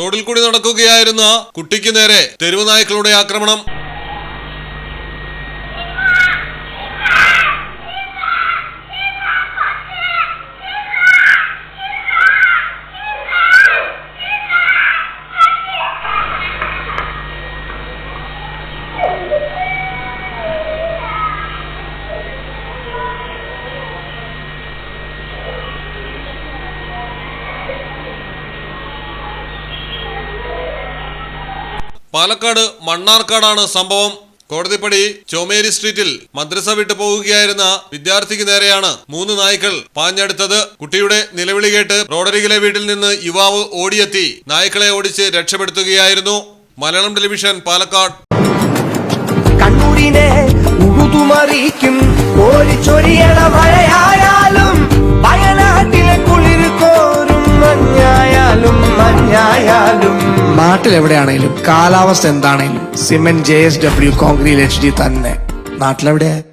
റോഡിൽ കൂടി നടക്കുകയായിരുന്ന കുട്ടിക്ക് നേരെ തെരുവ് നായ്ക്കളുടെ ആക്രമണം. പാലക്കാട് മണ്ണാർക്കാടാണ് സംഭവം. കോടതിപ്പടി ചോമേരി സ്ട്രീറ്റിൽ മദ്രസ വിട്ടു പോവുകയായിരുന്ന വിദ്യാർത്ഥിക്ക് നേരെയാണ് മൂന്ന് നായ്ക്കൾ പാഞ്ഞെടുത്തത്. കുട്ടിയുടെ നിലവിളി കേട്ട് റോഡരികിലെ വീട്ടിൽ നിന്ന് യുവാവ് ഓടിയെത്തി. നായ്ക്കളെ ഓടിച്ച് രക്ഷപ്പെടുത്തുകയായിരുന്നു. മലയാളം ടെലിവിഷൻ പാലക്കാട്. കണ്ണൂരിനെ എവിടെയാണെങ്കിലും കാലാവസ്ഥ എന്താണേലും cement J S W concrete H D തന്നെ. നാട്ടിലെവിടെയാ?